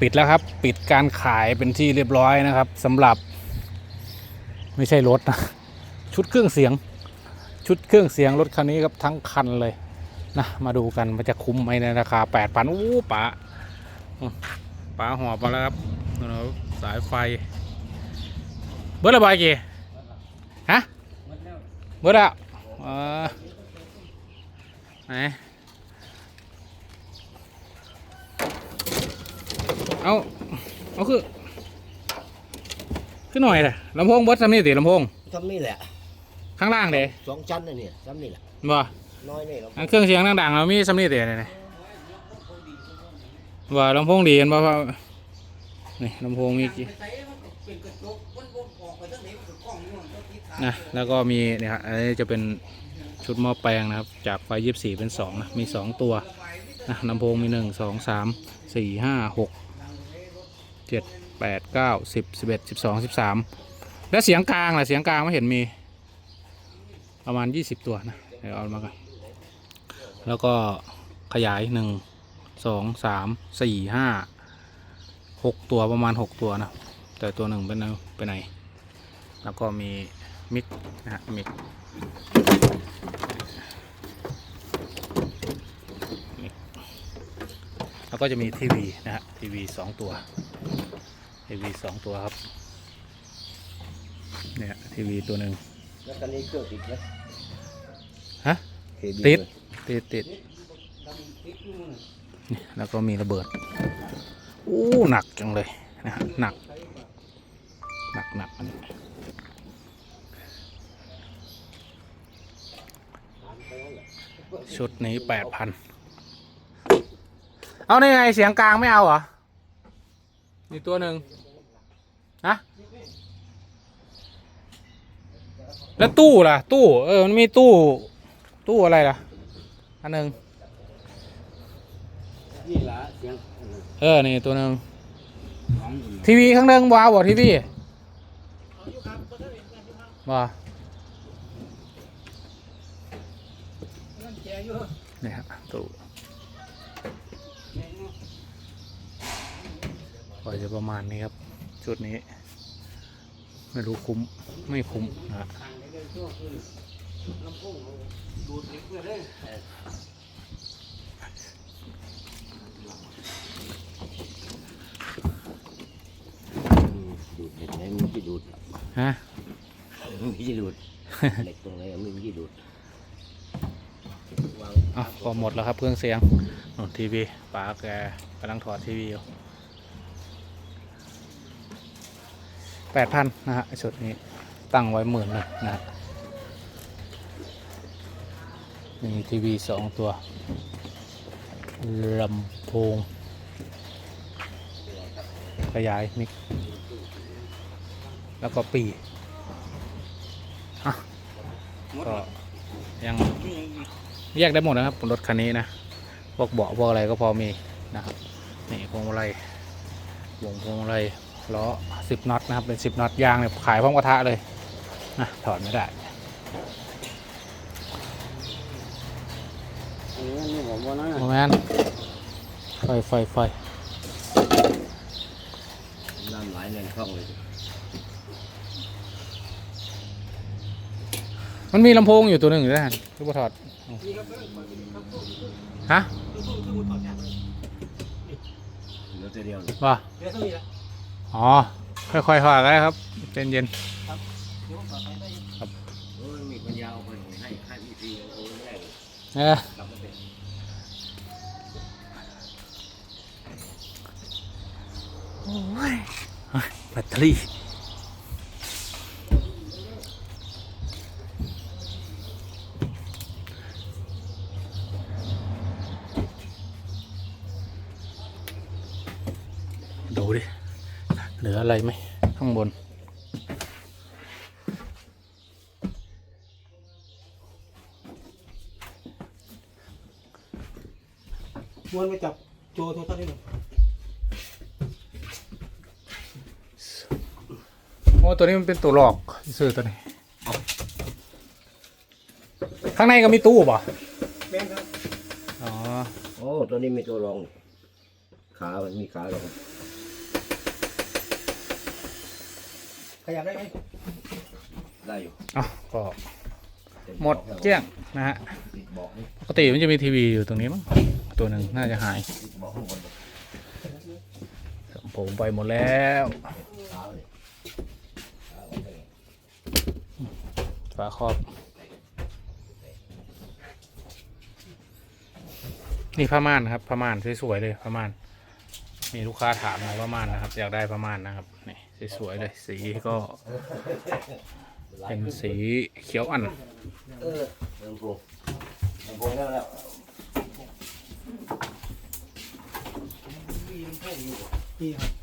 ปิดแล้วครับ ปิดการขายเป็นที่เรียบร้อยนะครับสำหรับไม่ใช่รถนะชุดเครื่องเสียง ชุดเครื่องเสียงรถคันนี้ครับทั้งคันเลยนะมาดูกันมันจะคุ้มไหมในราคา8 0 0 0อู้ป๋าป๋าหอบมาแล้วครับสายไฟ เบิร์ดระบายกี่ฮะเบิร์ล้วเออไหน เอาเอาคือขึ้นหน่อยเลยลำโพงเบิร์ดซ้ำนี่ติลำโพงทำนี่แหละ ข้างล่างเด้สองชั้นนะเนี่ยทำนี่แหละบ่น้อยนี่เราอันเครื่องเสียงดังๆเรามีซ้ำนี่เด้เนี่ยว่าลำโพงดีกันบ่พ่อนี่ลำโพงมีกี่นะแล้วก็มีเนี่ยครับอันนี้จะเป็นชุดหม้อแปลงนะครับ จากไฟยี่สี่เป็นสองนะมีสองตัวนะลำโพงมีหนึ่งสองสามสี่ห้าหก เจ็ดแปดเก้าสิบสิบเอ็ดสิบสองสิบสามแล้วเสียงกลางล่ะเสียงกลางไม่เห็นมี ประมาณยี่สิบตัวนะเดี๋ยวเอามากันแล้วก็ขยายหนึ่งสองสามสี่ห้าหกตัวประมาณหกตัวนะ แต่ตัวหนึ่งเป็นไปไหน แล้วก็มีมิกนะฮะมิกแล้วก็จะมีทีวีนะฮะทีวีสองตัว ทีวีสองตัวครับ เนี่ยทีวีตัวหนึ่งแล้วตอนนี้เครื่องติดนะฮะ KB ติด ติดติดนี่แล้วก็มีระเบิด อู้หนักจังเลยนะฮะหนัก หนักหนักอันนี้ชุดนี้แปดพัน เอาได้ไงเสียงกลางไม่เอาเหรอ นี่ตัวหนึ่งฮะแล้วตู้ล่ะ ตู้ เออ มันมีตู้ ตู้อะไรล่ะ อันหนึ่งนี่ละเสียงเออ นี่ตัวหนึ่งทีวีข้างหนึงว้าวบ่ทีวีบ่นี่ฮะตู้ ก็จะประมาณนี้ครับ ชุดนี้ ไม่รู้คุ้มไม่คุ้มนะฮะดูดเห็นไหมมันจะดูดฮะมันจะดูดเหล็กตรงไหนมันจะดูดวางอะพอหมดแล้วครับเครื่องเสียงนนทีวีป๋าแกกำลังถอดทีวีอยู่ แปดพันนะฮะชุดนี้ตั้งไว้หมื่นนึ่งนะมีทีวีสองตัวลำโพง ขยายมิกแล้วก็ปีอะก็ยังแยกได้หมดนะครับรถคันนี้นะ พวกเบาะพวกอะไรก็พอมีนะครับ นี่พวงมาลัยวงพวงมาลัย ล้อสิบน็อตนะครับเป็นสิบน็อตยางเนี่ยขายพร้อมกระทะเลยนะถอดไม่ได้อันนี้นี่ผมว่านะโมแมนไฟไฟไฟน้ำไหลในช่องเลยมันมีลำโพงอยู่ตัวหนึ่งอยู่ด้วยฮะรูปถอดฮะเหลือตัวเดียวเลยว่า อ๋อ ค่อยๆถอดได้ครับเย็นเย็นโอ้ยมีปัญญาเอาไปให้ให้พี่พีเอาไม่ได้เลยๆเออรับไม่เป็นแบตเตอรี่ดูดิเห ลืออะไรไหมข้างบนมวนไปจับโจโทรทัศน์นี่หน่อยโอ้ตัวนี้มันเป็นตัวหลอกซื้อตัวนี้ ข้างในก็มีตู้ป่ะแม่นครับ อ๋อ โอ้ ตัวนี้มีตัวรองขา มันมีขาลง ขยับได้ไหมได้อยู่เอ้าก็หมดเกลี้ยงนะฮะติดเบอกนี่ปกติมันจะมีทีวีอยู่ตรงนี้มั้งตัวหนึ่งน่าจะหายติดเบอกข้างบนผมไปหมดแล้วเท้าเลยเท้าเอาไปเลยฝาครอบ นี่ผ้าม่านนะครับผ้าม่านสวยๆเลยผ้าม่านมีลูกค้าถามมาผ้าม่านนะครับ อยากได้ผ้าม่านนะครับนี่ สวยๆเลยสีก็ เป็นสีเขียวอ่อนเออลำโพงลำโพงแล้วแล้วนี่ครับ